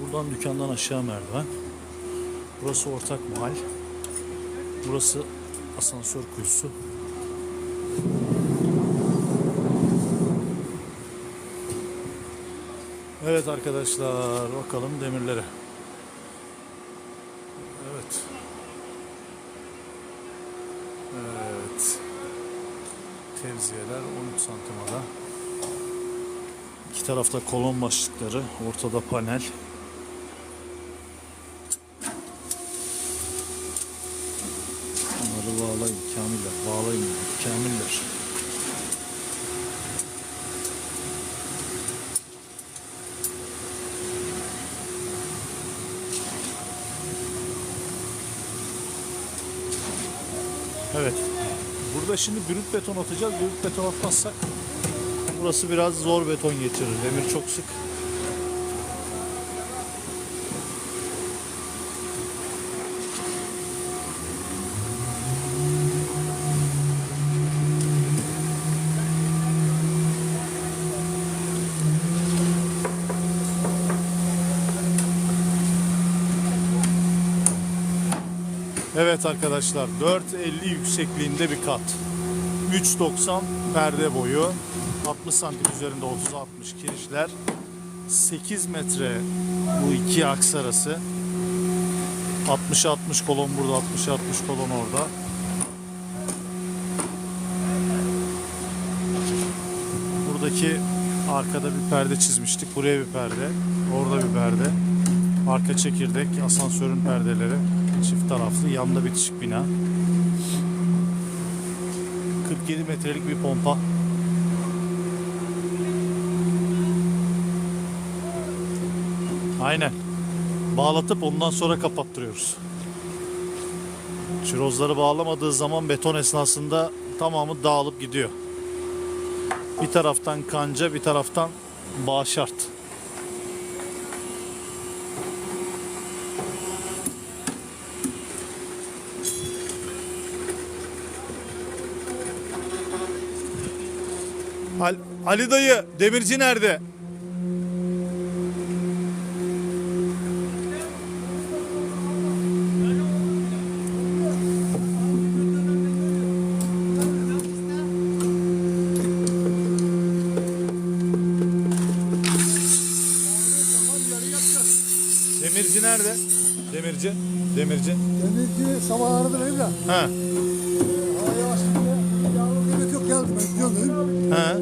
Buradan dükkandan aşağı merdiven. Burası ortak mahal. Burası asansör kuyusu. Evet arkadaşlar bakalım demirlere. Evet. Evet. Tevziyeler 13 santim ara. İki tarafta kolon başlıkları, ortada panel. Bunları bağlayın Kamiller, bağlayın Kamiller. Evet. Burada şimdi brüt beton atacağız. Brüt beton atmazsak burası biraz zor beton geçirir. Demir çok sık. Evet arkadaşlar 4.50 yüksekliğinde bir kat. 3.90 perde boyu. 60 santim üzerinde 30-60 kirişler. 8 metre bu iki aks arası. 60-60 kolon burada, 60-60 kolon orada. Buradaki arkada bir perde çizmiştik. Buraya bir perde, orada bir perde. Arka çekirdek, asansörün perdeleri. Çift taraflı, yanda bitişik bina. 47 metrelik bir pompa. Aynen. Bağlatıp ondan sonra kapattırıyoruz. Çirozları bağlamadığı zaman beton esnasında tamamı dağılıp gidiyor. Bir taraftan kanca, bir taraftan bağ şart. Al- Ali dayı, demirci nerede? Demirci nerede? Demirci, demirci. Demirci sabah aradı benim de. Ha, Hava yavaş. Yağmur demek yok geldi ben gidiyorum dedim. ha.